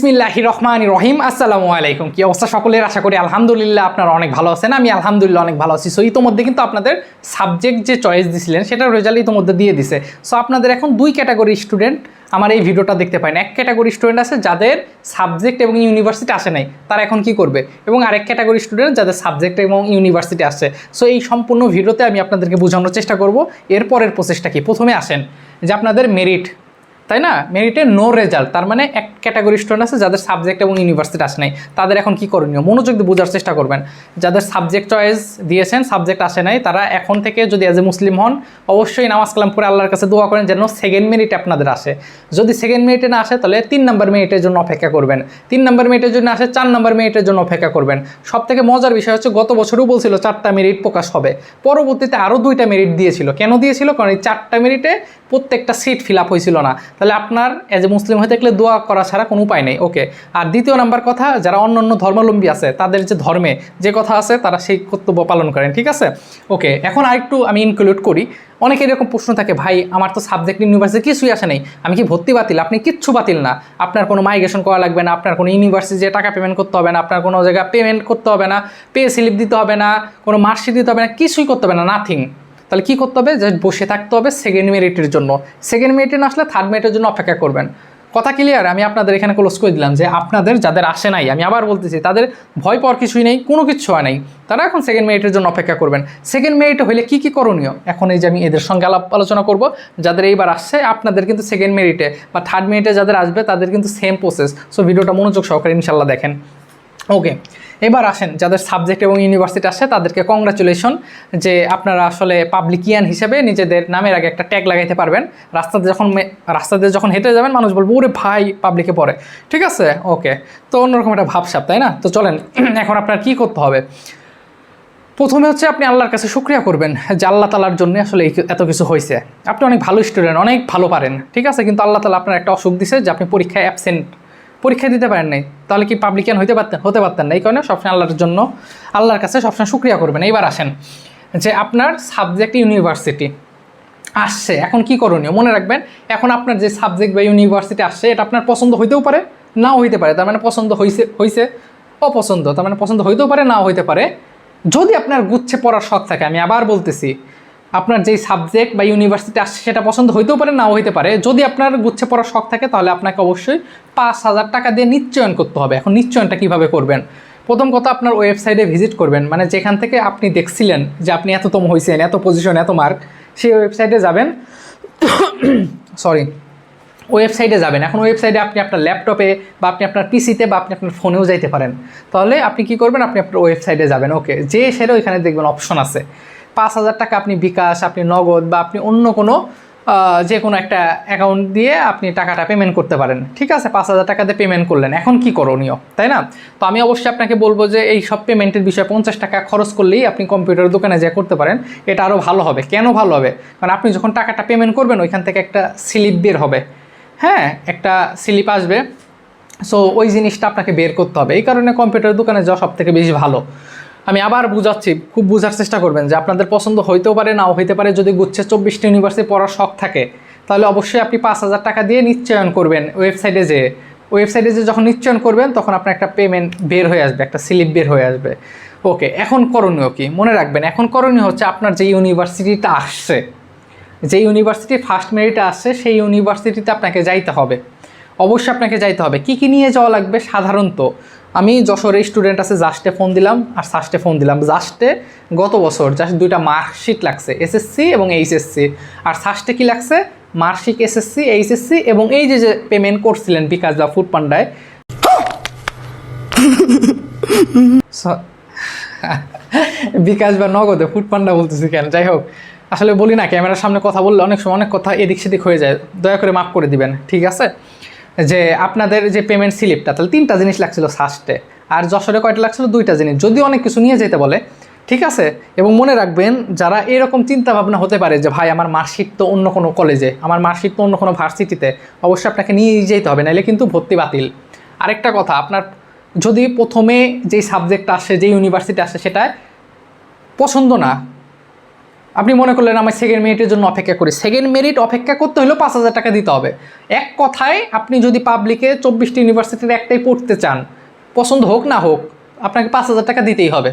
বিসমিল্লাহি রহমান রহিম, আসসালামু আলাইকুম। কি অবস্থা সকলের? আশা করি আলহামদুলিল্লাহ আপনারা অনেক ভালো আছেন। আমি আলহামদুলিল্লাহ অনেক ভালো আছি। সো ইতোমধ্যে কিন্তু আপনাদের সাবজেক্ট যে চয়েস দিছিলেন, সেটার রেজাল্ট ইতোমধ্যে দিয়ে দিছে। সো আপনাদের এখন দুই ক্যাটাগরি স্টুডেন্ট আমার এই ভিডিওটা দেখতে পারেন। এক ক্যাটাগরি স্টুডেন্ট আছে যাদের সাবজেক্ট এবং ইউনিভার্সিটি আসে নাই, তারা এখন কি করবে? এবং আরেক ক্যাটাগরি স্টুডেন্ট যাদের সাবজেক্ট এবং ইউনিভার্সিটি আসছে সো এই সম্পূর্ণ ভিডিওতে আমি আপনাদেরকে বোঝানোর চেষ্টা করব। এরপরের প্রসেসটা কি? প্রথমে আসেন যে আপনাদের মেরিট তাই না? মেরিটে নো রেজাল্ট তার মানে এক ক্যাটাগরি স্টুডেন্ট আছে যাদের সাবজেক্ট এবং ইউনিভার্সিটি আসে নাই। তাদের এখন কি করণীয়? মনোযোগ দিয়ে বোঝার চেষ্টা করবেন। যাদের সাবজেক্ট চয়েস দিয়েছেন সাবজেক্ট আসে নাই, তারা এখন থেকে যদি অ্যাজ এ মুসলিম হন, অবশ্যই নামাজ কালাম করে আল্লাহর কাছে দোয়া করেন যেন সেকেন্ড মিনিটে আপনাদের আসে। যদি সেকেন্ড মিনিটে না আসে, তাহলে তিন নম্বর মিনিটের জন্য অপেক্ষা করবেন। তিন নম্বর মিনিটের জন্য আসে, চার নম্বর মিনিটের জন্য অপেক্ষা করবেন। সব থেকে মজার বিষয় হচ্ছে, গত বছরও বলছিল চারটা মেরিট প্রকাশ হবে। পরবর্তীতে আরও দুইটা মেরিট দিয়েছিল। কেন দিয়েছিল? কারণ এই চারটা মেরিটে প্রত্যেকটা সিট ফিল আপ হয়েছিল না। তাহলে আপনার অ্যাজ এ মুসলিম হয়ে থাকলে দোয়া করা ছাড়া কোনো উপায় নেই। ওকে আর দ্বিতীয় নাম্বার কথা, যারা অন্য অন্য ধর্মাবলম্বী আছে, তাদের যে ধর্মে যে কথা আছে, তারা সেই কর্তব্য পালন করেন, ঠিক আছে? ওকে এখন আরেকটু আমি ইনক্লুড করি। অনেকে এরকম প্রশ্ন থাকে, ভাই, আমার তো সাবজেক্ট ইউনিভার্সিটি কিছুই আসে নেই। আমি কি ভর্তি বাতিল? আপনি কিচ্ছু বাতিল না। আপনার কোনো মাইগ্রেশন করা লাগবে না। আপনার কোনো ইউনিভার্সিটি টাকা পেমেন্ট করতে হবে না। আপনার কোনো জায়গায় পেমেন্ট করতে হবে না। পে স্লিপ দিতে হবে না। কোনো মার্কশিট দিতে হবে না। কিছুই করতে হবে না। নাথিং তাহলে কী করতে হবে? যে বসে থাকতে হবে সেকেন্ড মেরিটের জন্য। সেকেন্ড মেরিটে না আসলে থার্ড মেরিটের জন্য অপেক্ষা করবেন। কথা ক্লিয়ার আমি আপনাদের এখানে ক্লোজ করে দিলাম যে আপনাদের যাদের আসে নাই, আমি আবার বলতেছি, তাদের ভয় পাওয়ার কিছুই নেই, কোনো কিছু হয় নাই। তারা এখন সেকেন্ড মেরিটের জন্য অপেক্ষা করবেন। সেকেন্ড মেরিট হলে কী কী করণীয়? এখন এই যে আমি এদের সঙ্গে আলাপ আলোচনা করব, যাদের এইবার আসছে, আপনাদের কিন্তু সেকেন্ড মেরিটে বা থার্ড মেরিটে যাদের আসবে, তাদের কিন্তু সেম প্রসেস সো ভিডিওটা মনোযোগ সহকারে ইনশাল্লাহ দেখেন। ওকে এবার আসেন, যাদের সাবজেক্ট এবং ইউনিভার্সিটি আসে তাদেরকে কংগ্রাচুলেশন যে আপনারা আসলে পাবলিকিয়ান হিসেবে নিজেদের নামের আগে একটা ট্যাগ লাগাইতে পারবেন। রাস্তাতে যখন রাস্তাতে যখন হেঁটে যাবেন, মানুষ বলব, ওরে ভাই পাবলিকে পড়ে। ঠিক আছে? ওকে তো অন্যরকম একটা ভাবসাব, তাই না? তো চলেন, এখন আপনার কি করতে হবে? প্রথমে হচ্ছে আপনি আল্লাহর কাছে শুক্রিয়া করবেন যে আল্লাহ তালার জন্য আসলে এত কিছু হয়েছে আপনি অনেক ভালো স্টুডেন্ট অনেক ভালো পারেন। ঠিক আছে? কিন্তু আল্লাহ তালা আপনার একটা অসুখ দিছে যে আপনি পরীক্ষায় অ্যাবসেন্ট পরীক্ষা দিতে পারেন নাই, তাহলে কি পাবলিকান হইতে পারতেন হতে পারতেন না। এই কারণে সবসময় আল্লাহর জন্য, আল্লাহর কাছে সবসময় শুক্রিয়া করবেন। এইবার আসেন, যে আপনার সাবজেক্ট ইউনিভার্সিটি আসছে, এখন কি করণীয়? মনে রাখবেন, এখন আপনার যে সাবজেক্ট বা ইউনিভার্সিটি আসছে, এটা আপনার পছন্দ হইতেও পারে, নাও হইতে পারে। তার মানে পছন্দ হইছে হইছে, অপছন্দ। তার মানে পছন্দ হইতেও পারে, নাও হইতে পারে। যদি আপনার গুচ্ছে পড়ার শখ থাকে, আমি আবার বলতেছি আপনার যেই সাবজেক্ট বা ইউনিভার্সিটি আসছে সেটা পছন্দ হইতেও পারে, নাও হইতে পারে। যদি আপনার গুচ্ছে পড়ার শখ থাকে, তাহলে আপনাকে অবশ্যই পাঁচ হাজার টাকা দিয়ে নিশ্চয়ন করতে হবে। এখন নিশ্চয়নটা কীভাবে করবেন? প্রথম কথা, আপনার ওয়েবসাইটে ভিজিট করবেন। মানে যেখান থেকে আপনি দেখছিলেন যে আপনি এততম হয়েছেন এত পজিশন এত মার্ক সেই ওয়েবসাইটে যাবেন। সরি ওয়েবসাইটে যাবেন। এখন ওয়েবসাইটে আপনি আপনার ল্যাপটপে বা আপনি আপনার পিসিতে বা আপনি আপনার ফোনেও যাইতে পারেন। তাহলে আপনি কি করবেন? আপনি আপনার ওয়েবসাইটে যাবেন। ওকে যে সেটা ওইখানে দেখবেন অপশন আছে। পাঁচ হাজার টাকা আপনি বিকাশ, আপনি নগদ বা আপনি অন্য কোনো যে কোনো একটা অ্যাকাউন্ট দিয়ে আপনি টাকাটা পেমেন্ট করতে পারেন। ঠিক আছে? পাঁচ হাজার টাকা দিয়ে পেমেন্ট করলেন। এখন কি করণীয়? তাই না? তো আমি অবশ্যই আপনাকে বলব যে এই সব পেমেন্টের বিষয়ে পঞ্চাশ টাকা খরচ করলেই আপনি কম্পিউটার দোকানে যা করতে পারেন। এটা আরও ভালো হবে। কেন ভালো হবে? কারণ আপনি যখন টাকাটা পেমেন্ট করবেন, ওইখান থেকে একটা স্লিপ বের হবে। হ্যাঁ? একটা স্লিপ আসবে। সো ওই জিনিসটা আপনাকে বের করতে হবে। এই কারণে কম্পিউটার দোকানে যাওয়া সব থেকে বেশি ভালো। আমি আবার বুঝাচ্ছি, খুব বোঝার চেষ্টা করবেন যে আপনাদের পছন্দ হইতেও পারে, নাও হইতে পারে। যদি গুচ্ছে চব্বিশটা ইউনিভার্সিটি পড়ার শখ থাকে, তাহলে অবশ্যই আপনি পাঁচ হাজার টাকা দিয়ে নিশ্চয়ন করবেন ওয়েবসাইটে যে ওয়েবসাইটে যে যখন নিশ্চয়ন করবেন, তখন আপনার একটা পেমেন্ট বের হয়ে আসবে, একটা স্লিপ বের হয়ে আসবে। ওকে এখন করণীয় কি? মনে রাখবেন, এখন করণীয় হচ্ছে আপনার যে ইউনিভার্সিটিটা আসছে, যে ইউনিভার্সিটি ফার্স্ট মেরিটে আসছে, সেই ইউনিভার্সিটিতে আপনাকে যাইতে হবে। অবশ্যই আপনাকে যাইতে হবে। কি কি নিয়ে যাওয়া লাগবে? সাধারণত আমি যশোরের স্টুডেন্ট আছে জাস্টে ফোন দিলাম আর সাস্টে ফোন দিলাম। জাস্টে গত বছর জাস্ট দুইটা মার্কশিট লাগছে এসএসসি এবং এইচএসসি আর সাস্টে কি লাগছে? মার্কশিট এসএসসি এইচএসসি এবং এই যে যে পেমেন্ট করছিলেন বিকাশ বা ফুড পান্ডায় বিকাশ বা নগদে ফুড পান্ডা বলতেছি কেন? যাই হোক, আসলে বলি না, ক্যামেরার সামনে কথা বললে অনেক সময় অনেক কথা এদিক সেদিক হয়ে যায়। দয়া করে মাফ করে দিবেন, ঠিক আছে? যে আপনাদের যে পেমেন্ট স্লিপটা তাহলে তিনটা জিনিস লাগছিল সাস্টে আর যশোরে কয়টা লাগছিল? দুইটা জিনিস। যদি অনেক কিছু নিয়ে যেতে বলে, ঠিক আছে? এবং মনে রাখবেন, যারা এরকম চিন্তা ভাবনা হতে পারে যে, ভাই, আমার মার্কশিট তো অন্য কোনো কলেজে আমার মার্কশিট তো অন্য কোনো ভার্সিটিতে, অবশ্যই আপনাকে নিয়ে যেতে হবে। নাহলে কিন্তু ভর্তি বাতিল। আরেকটা কথা, আপনার যদি প্রথমে যেই সাবজেক্ট আসে যে ইউনিভার্সিটি আসে, সেটা পছন্দ না আপনি মনে করলেন আমার সেকেন্ড মেরিটের জন্য অপেক্ষা করি। সেকেন্ড মেরিট অপেক্ষা করতে হলেও পাঁচ হাজার টাকা দিতে হবে। এক কথায় আপনি যদি পাবলিকে চব্বিশটি ইউনিভার্সিটির একটাই পড়তে চান, পছন্দ হোক না হোক, আপনাকে পাঁচ হাজার টাকা দিতেই হবে।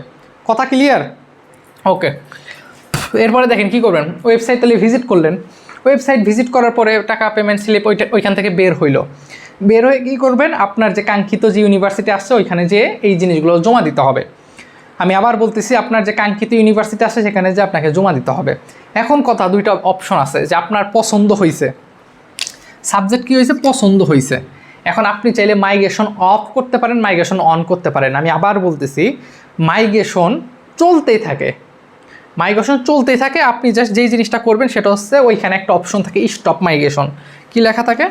কথা ক্লিয়ার ওকে এরপরে দেখেন কি করবেন? ওয়েবসাইট তাহলে ভিজিট করলেন। ওয়েবসাইট ভিজিট করার পরে টাকা পেমেন্ট স্লিপ ওইটা, ওইখান থেকে বের হইল। বের হয়ে কী করবেন? আপনার যে কাঙ্ক্ষিত যে ইউনিভার্সিটি আসছে ওইখানে যে এই জিনিসগুলো জমা দিতে হবে। আমি আবার বলতেছি, আপনার যে কাঙ্ক্ষিত ইউনিভার্সিটি আসে সেখানে যে আপনাকে জমা দিতে হবে। এখন কথা, দুইটা অপশন আছে, যে আপনার পছন্দ হয়েছে সাবজেক্ট কী হয়েছে পছন্দ হয়েছে এখন আপনি চাইলে মাইগ্রেশন অফ করতে পারেন মাইগ্রেশন অন করতে পারেন। আমি আবার বলতেছি মাইগ্রেশন চলতেই থাকে। মাইগ্রেশন চলতেই থাকে, আপনি জাস্ট যেই জিনিসটা করবেন সেটা হচ্ছে ওইখানে একটা অপশন থাকে স্টপ মাইগ্রেশন কি লেখা থাকে?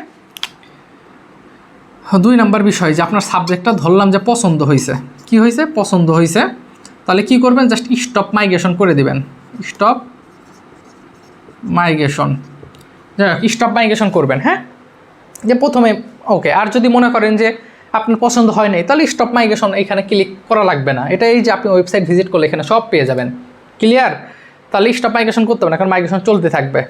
দুই নাম্বার বিষয়, যে আপনার সাবজেক্টটা ধরলাম যে পছন্দ হয়েছে কি হয়েছে পছন্দ হয়েছে তাহলে কি করবেন? জাস্ট স্টপ মাইগ্রেশন করে দিবেন। স্টপ মাইগ্রেশন যাই হোক স্টপ মাইগ্রেশন করবেন হ্যাঁ? যে প্রথমে ওকে আর যদি মনে করেন যে আপনার পছন্দ হয় নাই, তাহলে স্টপ মাইগ্রেশন এখানে ক্লিক করা লাগবে না। এটা এই যে আপনি ওয়েবসাইট ভিজিট করলে এখানে সব পেয়ে যাবেন। ক্লিয়ার তাহলে স্টপ মাইগ্রেশন করতে হবে না কারণ মাইগ্রেশন চলতে থাকবে।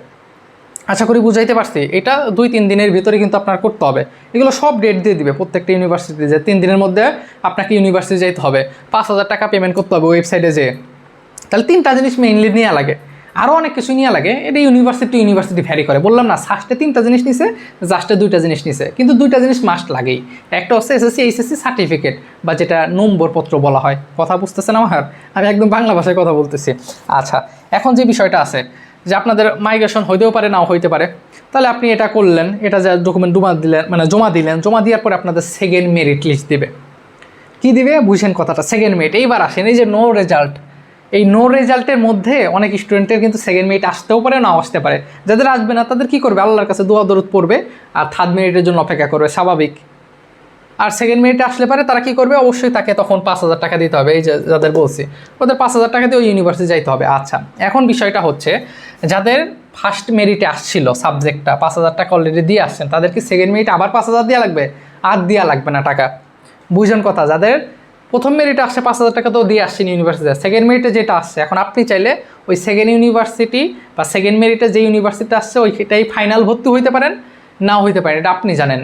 আশা করি বুঝাইতে পারছি। এটা দুই, তিন দিনের ভিতরে কিন্তু আপনার করতে হবে। এগুলো সব ডেট দিয়ে দিবে প্রত্যেকটা ইউনিভার্সিটি যে তিন দিনের মধ্যে আপনাকে ইউনিভার্সিটি যাইতে হবে। পাঁচ হাজার টাকা পেমেন্ট করতে হবে ওয়েবসাইটে যেয়ে। তাহলে তিনটা জিনিস মেইনলি নেওয়া লাগে। আরও অনেক কিছু নিয়ে লাগে। এটা ইউনিভার্সিটি ইউনিভার্সিটি ভ্যারি করে। বললাম না ফার্স্টে তিনটা জিনিস নিছে জাস্টে দুইটা জিনিস নিছে। কিন্তু দুইটা জিনিস মাস্ট লাগেই। একটা হচ্ছে এসএসসি এইচএসসি সার্টিফিকেট বা যেটা নম্বরপত্র বলা হয়। কথা বুঝতেছেন আমার? আমি একদম বাংলা ভাষায় কথা বলতেছি। আচ্ছা এখন যে বিষয়টা আছে যে আপনাদের মাইগ্রেশন হইতেও পারে, নাও হইতে পারে। তাহলে আপনি এটা করলেন, এটা যা ডকুমেন্ট জমা দিলেন মানে জমা দিলেন, জমা দেওয়ার পরে আপনাদের সেকেন্ড মেরিট লিস্ট দেবে। কি দিবে? বুঝেন কথাটা সেকেন্ড মেরিট এইবার আসেন, এই যে নো রেজাল্ট এই নো রেজাল্টের মধ্যে অনেক স্টুডেন্টের কিন্তু সেকেন্ড মেরিট আসতেও পারে, নাও আসতে পারে। যাদের আসবে না, তাদের কি করবে? আল্লাহর কাছে দোয়া দরুদ পড়বে, আর থার্ড মেরিটের জন্য অপেক্ষা করবে, স্বাভাবিক। আর সেকেন্ড মিনিটে আসলে পারে, তারা কি করবে? অবশ্যই তাকে তখন পাঁচ হাজার টাকা দিতে হবে, এই যে যাদের বলছি। ওদের পাঁচ হাজার টাকা দিয়ে ওই ইউনিভার্সিটি যাইতে হবে। আচ্ছা এখন বিষয়টা হচ্ছে, যাদের ফার্স্ট মেরিটে আসছিল সাবজেক্টটা পাঁচ হাজার টাকা অলরেডি দিয়ে আসছেন, তাদের কি সেকেন্ড মেরিট আবার পাঁচ হাজার দেওয়া লাগবে? আর দেওয়া লাগবে না টাকা। বুঝেন কথা, যাদের প্রথম মেরিটে আসছে, পাঁচ হাজার টাকা তো দিয়ে আসছেন ইউনিভার্সিটি সেকেন্ড মেরিটে যেটা আসছে, এখন আপনি চাইলে ওই সেকেন্ড ইউনিভার্সিটি বা সেকেন্ড মেরিটে যে ইউনিভার্সিটি আসছে, ওইটাই ফাইনাল ভর্তি হইতে পারেন, নাও হইতে পারেন, এটা আপনি জানেন।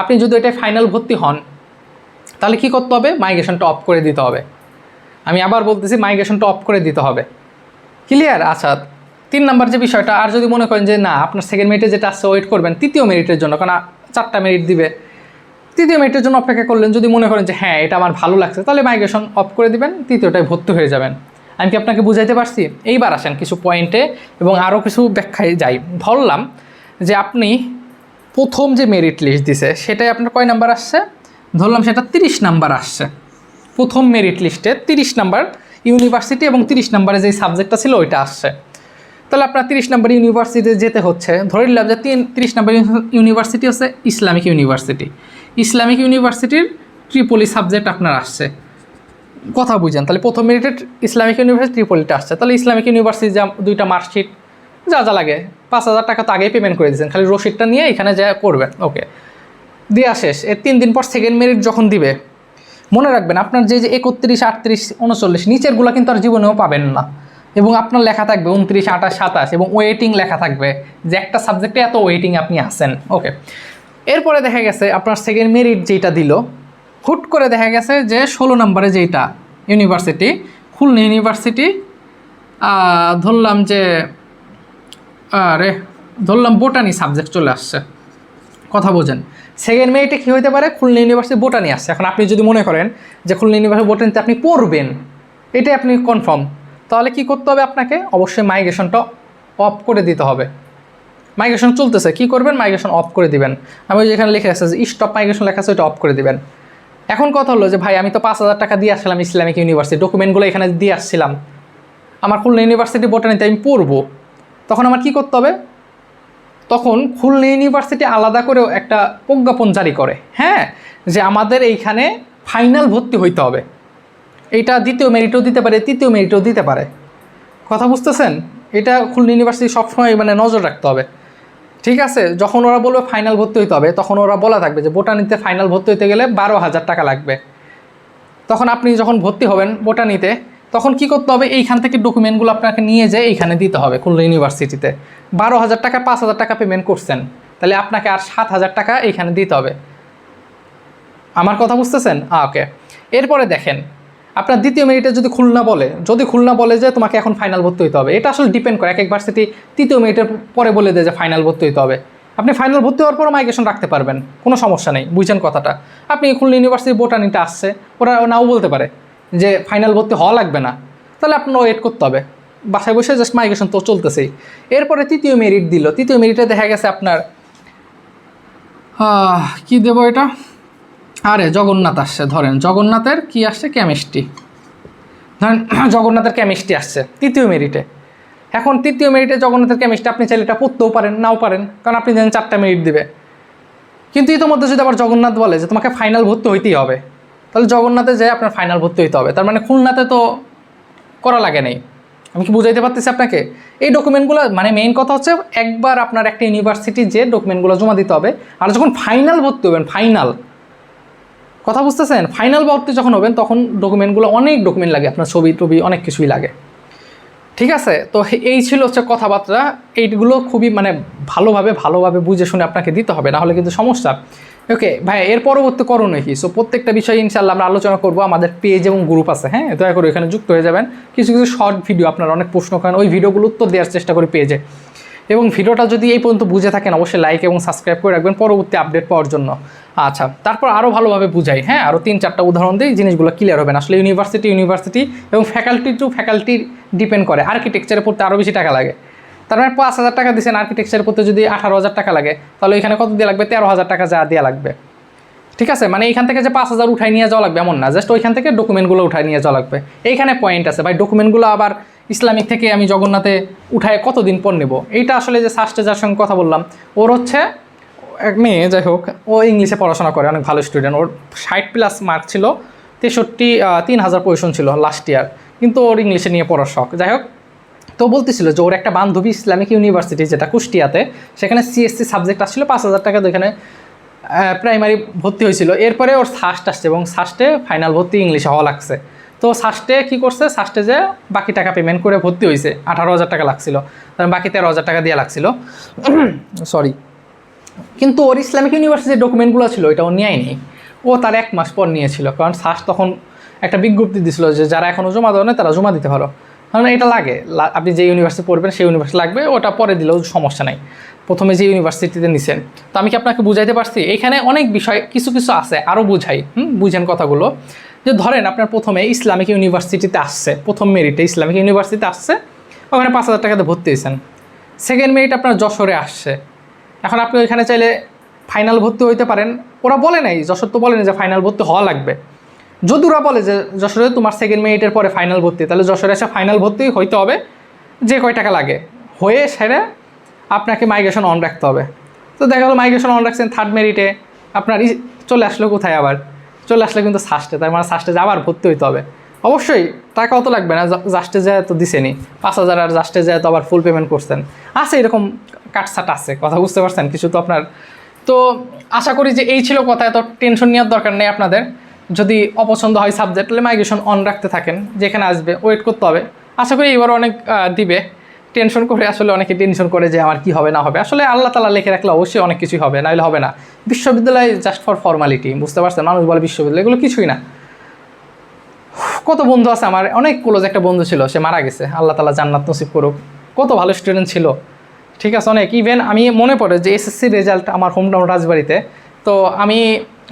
আপনি যদি এটাই ফাইনাল ভর্তি হন, তাহলে কী করতে হবে? মাইগ্রেশনটা অফ করে দিতে হবে। আমি আবার বলতেছি মাইগ্রেশনটা অফ করে দিতে হবে। ক্লিয়ার আচ্ছা তিন নাম্বার যে বিষয়টা, আর যদি মনে করেন যে না, আপনার সেকেন্ড মেরিটে যেটা আসছে ওয়েট করবেন তৃতীয় মেরিটের জন্য কারণ চারটা মেরিট দিবে। তৃতীয় মেরিটের জন্য অপেক্ষা করলেন, যদি মনে করেন যে হ্যাঁ এটা আমার ভালো লাগছে, তাহলে মাইগ্রেশন অফ করে দিবেন, তৃতীয়টায় ভর্তি হয়ে যাবেন। আমি কি আপনাকে বুঝাইতে পারছি? এইবার আসেন কিছু পয়েন্টে এবং আরও কিছু ব্যাখ্যায় যাই। ধরলাম যে আপনি প্রথম যে মেরিট লিস্ট দিছে, সেটাই আপনার কয় নাম্বার আসছে? ধরলাম সেটা তিরিশ নাম্বার আসছে। প্রথম মেরিট লিস্টে তিরিশ নাম্বার ইউনিভার্সিটি এবং তিরিশ নাম্বারে যেই সাবজেক্টটা ছিল, ওইটা আসছে। তাহলে আপনার তিরিশ নাম্বার ইউনিভার্সিটিতে যেতে হচ্ছে। ধরে নিলাম যে তিন তিরিশ নাম্বার ইউনিভার্সিটি হচ্ছে ইসলামিক ইউনিভার্সিটি ইসলামিক ইউনিভার্সিটির ট্রিপলি সাবজেক্ট আপনার আসছে। কথা বুঝেন, তাহলে প্রথম মেরিটেড ইসলামিক ইউনিভার্সিটি ট্রিপলিটা আসছে। তাহলে ইসলামিক ইউনিভার্সিটি যা দুইটা মার্কশিট যা যা লাগে। পাঁচ হাজার টাকা তো আগেই পেমেন্ট করে দিয়েছেন, খালি রসিদটা নিয়ে এখানে যা করবেন ওকে দেওয়া শেষ। এর তিন দিন পর সেকেন্ড মেরিট যখন দিবে, মনে রাখবেন আপনার যে যে একত্রিশ, আটত্রিশ, উনচল্লিশ, নিচেরগুলো কিন্তু আর জীবনেও পাবেন না। এবং আপনার লেখা থাকবে উনত্রিশ, আঠাশ, সাতাশ এবং ওয়েটিং লেখা থাকবে যে একটা সাবজেক্টে এত ওয়েটিং আপনি আসেন ওকে এরপরে দেখা গেছে আপনার সেকেন্ড মেরিট যেটা দিল, হুট করে দেখা গেছে যে ষোলো নম্বরে যেইটা ইউনিভার্সিটি খুলনা ইউনিভার্সিটি ধরলাম যে আরে, ধরলাম বোটানি সাবজেক্ট চলে আসছে। কথা বোঝেন। সেকেন্ড মেরিটে কী হইতে পারে? খুলনা ইউনিভার্সিটি বোটানি আসছে এখন আপনি যদি মনে করেন যে খুলনা ইউনিভার্সিটি বোটানিতে আপনি পড়বেন, এটাই আপনি কনফার্ম তাহলে কি করতে হবে আপনাকে? অবশ্যই মাইগ্রেশনটা অফ করে দিতে হবে। মাইগ্রেশন চলতেছে। কি করবেন? মাইগ্রেশন অফ করে দিবেন। আমি যেখানে লিখে আছে যে স্টপ মাইগ্রেশন লেখা আছে, ওইটা অফ করে দিবেন। এখন কথা হলো যে, ভাই, আমি তো পাঁচ হাজার টাকা দিয়ে আসলাম ইসলামিক ইউনিভার্সিটি ডকুমেন্টগুলো এখানে দিয়ে আসছিলাম। আমার খুলনা ইউনিভার্সিটি বোটানিতে আমি পড়ব। তখন আমার কি করতে হবে? তখন খুলনা ইউনিভার্সিটি আলাদা করেও একটা প্রজ্ঞাপন জারি করে। হ্যাঁ? যে আমাদের এইখানে ফাইনাল ভর্তি হইতে হবে। এটা দ্বিতীয় মেরিটও দিতে পারে, তৃতীয় মেরিটও দিতে পারে। কথা বুঝতেছেন? এটা খুলনা ইউনিভার্সিটি সবসময় মানে নজর রাখতে হবে। ঠিক আছে? যখন ওরা বলবে ফাইনাল ভর্তি হইতে হবে, তখন ওরা বলা থাকবে যে বোটানিতে ফাইনাল ভর্তি হইতে গেলে বারো হাজার টাকা লাগবে। তখন আপনি যখন ভর্তি হবেন বোটানিতে তখন কি করতে হবে? এইখান থেকে ডকুমেন্টগুলো আপনাকে নিয়ে যেয়ে এইখানে দিতে হবে খুলনা ইউনিভার্সিটিতে বারো হাজার টাকা, পাঁচ হাজার টাকা পেমেন্ট করছেন। তাহলে আপনাকে আর সাত হাজার টাকা এইখানে দিতে হবে। আমার কথা বুঝতেছেন? ওকে। এরপরে দেখেন, আপনার দ্বিতীয় মেরিটে যদি খুলনা বলে, যদি খুলনা বলে যে তোমাকে এখন ফাইনাল ভর্তি হতে হবে, এটা আসলে ডিপেন্ড করে। এক এক ভার্সিটি তৃতীয় মেরিটের পরে বলে দেয় যে ফাইনাল ভর্তি হতে হবে। আপনি ফাইনাল ভর্তি হওয়ার পরও মাইগ্রেশন রাখতে পারবেন, কোনো সমস্যা নেই বুঝছেন কথাটা। আপনি খুলনা ইউনিভার্সিটি বোটানিটা আসছে, ওরা নাও বলতে পারে। যে ফাইনাল ভর্তি হওয়া লাগবে না, তাহলে আপনার ওয়েট করতে হবে। বাসায় বসে জাস্ট মাইগ্রেশন তো চলতেছেই। এরপরে তৃতীয় মেরিট দিল। তৃতীয় মেরিটে দেখা গেছে আপনার কি দেবো এটা? আরে, জগন্নাথ আসছে, ধরেন। জগন্নাথের কি আসছে? কেমিস্ট্রি ধরেন, জগন্নাথের কেমিস্ট্রি আসছে তৃতীয় মেরিটে এখন তৃতীয় মেরিটে জগন্নাথের কেমিস্ট্রি আপনি চাইলে এটা পড়তেও পারেন, নাও পারেন, কারণ আপনি জানেন চারটা মেরিট দিবে। কিন্তু ইতোমধ্যে যদি আবার জগন্নাথ বলে যে তোমাকে ফাইনাল ভর্তি হইতেই হবে তাহলে জগন্নাথে যেয়ে আপনার ফাইনাল ভর্তি হইতে হবে। তার মানে খুলনাতে তো করা লাগে নেই। আমি কি বুঝাইতে পারতেছি আপনাকে? এই ডকুমেন্টগুলো মানে মেইন কথা হচ্ছে একবার আপনার একটা ইউনিভার্সিটি যে ডকুমেন্টগুলো জমা দিতে হবে, আর যখন ফাইনাল ভর্তি হবেন ফাইনাল কথা বুঝতেছেন? ফাইনাল ভর্তি যখন হবেন, তখন ডকুমেন্টগুলো অনেক ডকুমেন্ট লাগে, আপনার ছবি টবি অনেক কিছুই লাগে। ঠিক আছে? তো এই ছিল হচ্ছে কথাবার্তা। এইগুলো খুবই মানে ভালোভাবে ভালোভাবে বুঝে শুনে আপনাকে দিতে হবে, না হলে কিন্তু সমস্যা। ওকে ভাই, এর পরবর্তী করণীয় কি? সো প্রত্যেকটা বিষয়ে ইনশাল্লাহ আমরা আলোচনা করব। আমাদের পেজ এবং গ্রুপ আছে হ্যাঁ? দয়া করে এখানে যুক্ত হয়ে যাবেন। কিছু কিছু শর্ট ভিডিও আপনারা অনেক প্রশ্ন করেন, ওই ভিডিওগুলো উত্তর দেওয়ার চেষ্টা করি পেজে এবং ভিডিওটা যদি এই পর্যন্ত বুঝে থাকেন, অবশ্যই লাইক এবং সাবস্ক্রাইব করে রাখবেন পরবর্তী আপডেট পাওয়ার জন্য। আচ্ছা তারপর আরও ভালোভাবে বুঝাই হ্যাঁ? আরও তিন, চারটা উদাহরণ দিই, জিনিসগুলো ক্লিয়ার হবে না। আসলে ইউনিভার্সিটি ইউনিভার্সিটি এবং ফ্যাকাল্টি টু ফ্যাকাল্টি ডিপেন্ড করে। আর্কিটেকচারে পড়তে আরও বেশি টাকা লাগে। তার মানে পাঁচ হাজার টাকা দিচ্ছেন আর্কিটেকচার পড়তে যদি আঠারো হাজার টাকা লাগে, তাহলে এখানে কত দিয়ে লাগবে? তেরো হাজার টাকা যা দেওয়া লাগবে। ঠিক আছে? মানে এইখান থেকে যে পাঁচ হাজার উঠাই নিয়ে যাওয়া লাগবে এমন না জাস্ট ওইখান থেকে ডকুমেন্টগুলো উঠাই নিয়ে যাওয়া লাগবে। এইখানে পয়েন্ট আছে। ভাই ডকুমেন্টগুলো আবার ইসলামিক থেকে আমি জগন্নাথে উঠায় কতদিন পর নেব? এইটা আসলে যে সাস্টে যার সঙ্গে কথা বললাম, ওর হচ্ছে এক মেয়ে, যাই হোক, ও ইংলিশে পড়াশোনা করে, অনেক ভালো স্টুডেন্ট ওর ষাট প্লাস মার্ক ছিল, তেষট্টি তিন হাজার পজিশন ছিল লাস্ট ইয়ার কিন্তু ওর ইংলিশে নিয়ে পড়ার শখ। যাই হোক তো বলতেছিল যে ওর একটা বান্ধবী ইসলামিক ইউনিভার্সিটি, যেটা কুষ্টিয়াতে, সেখানে সিএসসি সাবজেক্ট আসছিল পাঁচ হাজার টাকা তো এখানে প্রাইমারি ভর্তি হয়েছিল। এরপরে ওর সাস্ট আসছে এবং সাস্টে ফাইনাল ভর্তি ইংলিশে হওয়া লাগছে। তো সাস্টে কী করছে? সাস্টে যে বাকি টাকা পেমেন্ট করে ভর্তি হয়েছে, আঠারো হাজার টাকা লাগছিল। বাকি তেরো হাজার টাকা দিয়ে লাগছিল। সরি কিন্তু ওর ইসলামিক ইউনিভার্সিটির ডকুমেন্টগুলো ছিল, ওইটা ও নেয়নি। ও তার এক মাস পর নিয়েছিল, কারণ সাস তখন একটা বিজ্ঞপ্তি দিছিল যে যারা এখনও জমা দেওয়া নেই, তারা জমা দিতে পারো। কারণ এটা লাগে। আপনি যে ইউনিভার্সিটি পড়বেন সেই ইউনিভার্সিটি লাগবে, ওটা পরে দিলেও সমস্যা নাই। প্রথমে যে ইউনিভার্সিটিতে নিছেন। তো আমি কি আপনাকে বুঝাইতে পারছি? এখানে অনেক বিষয়, কিছু কিছু আছে আরও বুঝাই, হুম? বুঝেন কথাগুলো। যে ধরেন আপনার প্রথমে ইসলামিক ইউনিভার্সিটিতে আসছে, প্রথম মেরিটে ইসলামিক ইউনিভার্সিটিতে আসছে, ওখানে পাঁচ হাজার টাকাতে ভর্তি হয়েছেন। সেকেন্ড মেরিট আপনার যশোরে আসছে। এখন আপনি ওইখানে চাইলে ফাইনাল ভর্তি হইতে পারেন। ওরা বলে নাই, যশোর তো বলে না যে ফাইনাল ভর্তি হওয়া লাগবে। যদি ওরা বলে যে, যশোরে তোমার সেকেন্ড মিনিটের পরে ফাইনাল ভর্তি। তাহলে যশোরে এসে ফাইনাল ভর্তি হইতে হবে, যে কয় টাকা লাগে। হয়ে সেরে আপনাকে মাইগ্রেশন অন রাখতে হবে। তো দেখা গেলো মাইগ্রেশন অন রাখছেন থার্ড মেরিটে আপনার চলে আসলো কোথায় আবার? চলে আসলে কিন্তু সাস্টে তার মানে সাস্টে আবার ভর্তি হইতে হবে। অবশ্যই টাকা অত লাগবে না জাস্টে যায় তো দিছেনি পাঁচ হাজার আর জাস্টে যায় তো আবার ফুল পেমেন্ট করছেন। আছে এরকম কাটসাট আছে, কথা বুঝতে পারছেন? কিছু তো আপনার তো আশা করি যে এই ছিল কথা, এত টেনশন নেওয়ার দরকার নেই আপনাদের। যদি অপছন্দ হয় সাবজেক্ট তাহলে মাইগ্রেশন অন রাখতে থাকেন, যেখানে আসবে ওয়েট করতে হবে। আশা করি এবার অনেক দিবে। টেনশন করে আসলে অনেকে টেনশন করে যে আমার কি হবে, না হবে। আসলে আল্লাহ তালা লিখে রাখলে অবশ্যই অনেক কিছুই হবে, নাহলে হবে না। বিশ্ববিদ্যালয় জাস্ট ফর ফর্মালিটি বুঝতে পারছেন? মানুষ বলে বিশ্ববিদ্যালয়, এগুলো কিছুই না। কত বন্ধু আছে আমার, অনেক ক্লোজ একটা বন্ধু ছিল, সে মারা গেছে। আল্লাহ তালা জান্নাত নসিব করুক। কত ভালো স্টুডেন্ট ছিল। ঠিক আছে, অনেক। ইভেন আমি মনে পড়ে যে এসএসসি রেজাল্ট আমার হোম টাউন রাজবাড়িতে। তো আমি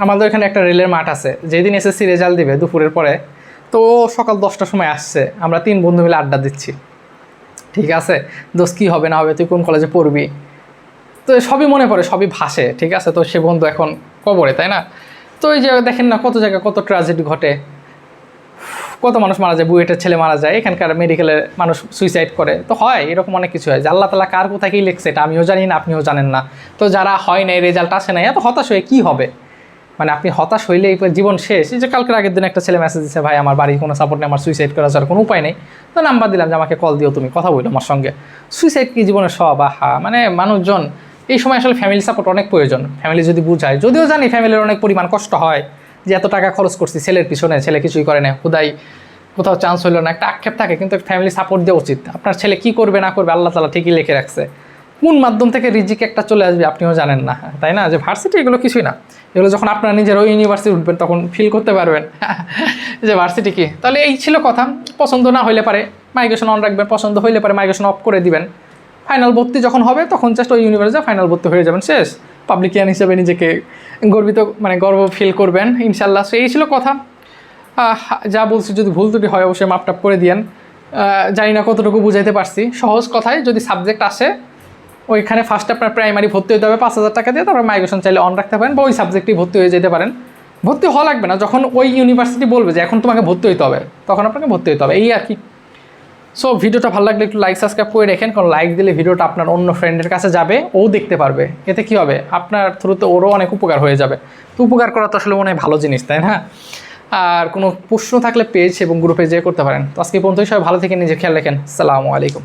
আমাদের এখানে একটা রেলের মাঠ আছে, যেদিন এসএসসি রেজাল্ট দিবে দুপুরের পরে, তো সকাল দশটার সময় আসছে, আমরা তিন বন্ধু মিলে আড্ডা দিচ্ছি। ঠিক আছে? দোষ কী হবে, না হবে, তুই কোন কলেজে পড়বি? তো সবই মনে পড়ে, সবই ভাসে, ঠিক আছে? তো সে বন্ধু এখন কবরে, তাই না? তো এই যে দেখেন না, কত জায়গায় কত ট্র্যাজেডি ঘটে। কত মানুষ মারা যায়, বুয়েটের ছেলে মারা যায়, এখানকার মেডিকেলের মানুষ সুইসাইড করে। তো হয়, এরকম অনেক কিছু হয়। আল্লাহ তালা কার কোথায় কী লিখছে, এটা আমিও জানি না, আপনিও জানেন না। তো যারা হয় নাই রেজাল্ট আসে নাই, এত হতাশ হয়ে কী হবে? মানে আপনি হতাশ হইলে জীবন শেষ। এই যে কালকের আগের দিন একটা ছেলে মেসেজ দিচ্ছে ভাই, আমার বাড়ি কোনো সাপোর্ট নেই, আমার সুইসাইড করার ছাড়া কোনো উপায় নেই। তো নাম্বার দিলাম যে, আমাকে কল দিও তুমি, কথা বলো আমার সঙ্গে। সুইসাইড কি জীবনের সব? আহা মানে মানুষজন, এই সময় আসলে ফ্যামিলি সাপোর্ট অনেক প্রয়োজন। ফ্যামিলি যদি বুঝায়, যদিও জানি ফ্যামিলির অনেক পরিমাণ কষ্ট হয়, যে এত টাকা খরচ করছি ছেলের পিছনে, ছেলে কিছুই করে না, হুদাই কোথাও চান্স হলো না, একটা আক্ষেপ থাকে, কিন্তু ফ্যামিলি সাপোর্ট দেওয়া উচিত। আপনার ছেলে কি করবে, না করবে, আল্লাহ তালা ঠিকই লিখে রাখছে। কোন মাধ্যম থেকে রিজিক একটা চলে আসবে আপনিও জানেন না, তাই না? যে ভার্সিটি এগুলো কিছুই না। এগুলো যখন আপনারা নিজের ওই ইউনিভার্সিটি উঠবেন, তখন ফিল করতে পারবেন। যে ভার্সিটি কি? তাহলে এই ছিল কথা। পছন্দ না হইলে পারে মাইগ্রেশন অন রাখবেন, পছন্দ হইলে পারে মাইগ্রেশন অফ করে দিবেন। ফাইনাল ভর্তি যখন হবে, তখন জাস্ট ওই ইউনিভার্সিটি ফাইনাল ভর্তি হয়ে যাবেন, শেষ। পাবলিকিয়ান হিসেবে নিজেকে গর্বিত মানে গর্ব ফিল করবেন ইনশাল্লাহ সো এই ছিল কথা। যা বলছি, যদি ভুল ত্রুটি হয়, অবশ্যই মাপটাপ করে দিয়েন। জানি না কতটুকু বুঝাইতে পারছি। সহজ কথায় যদি সাবজেক্ট আসে ওইখানে ফার্স্ট আপনার প্রাইমারি ভর্তি হতে হবে, পাঁচ হাজার টাকা দিয়ে তারপর মাইগ্রেশন চাইলে অন রাখতে পারেন, বা ওই সাবজেক্টেই ভর্তি হয়ে যেতে পারেন। ভর্তি হওয়া লাগবে না, যখন ওই ইউনিভার্সিটি বলবে যে এখন তোমাকে ভর্তি হতে হবে, তখন আপনাকে ভর্তি হতে হবে, এই আর কি। সো ভিডিওটা ভালো লাগলে একটু লাইক সাবস্ক্রাইব করে রেখেন, কারণ লাইক দিলে ভিডিওটা আপনার অন্য ফ্রেন্ডের কাছে যাবে, ও দেখতে পারবে। এতে কি হবে? আপনার থ্রুতে ওরও অনেক উপকার হয়ে যাবে। তো উপকার করা তো আসলে মনে হয় ভালো জিনিস, তাই না? আর কোনো প্রশ্ন থাকলে পেজ এবং গ্রুপে যেয়ে করতে পারেন। তো আজকে পর্যন্তই, সবাই ভালো থেকে নিজে খেয়াল রাখেন। সালামু আলাইকুম।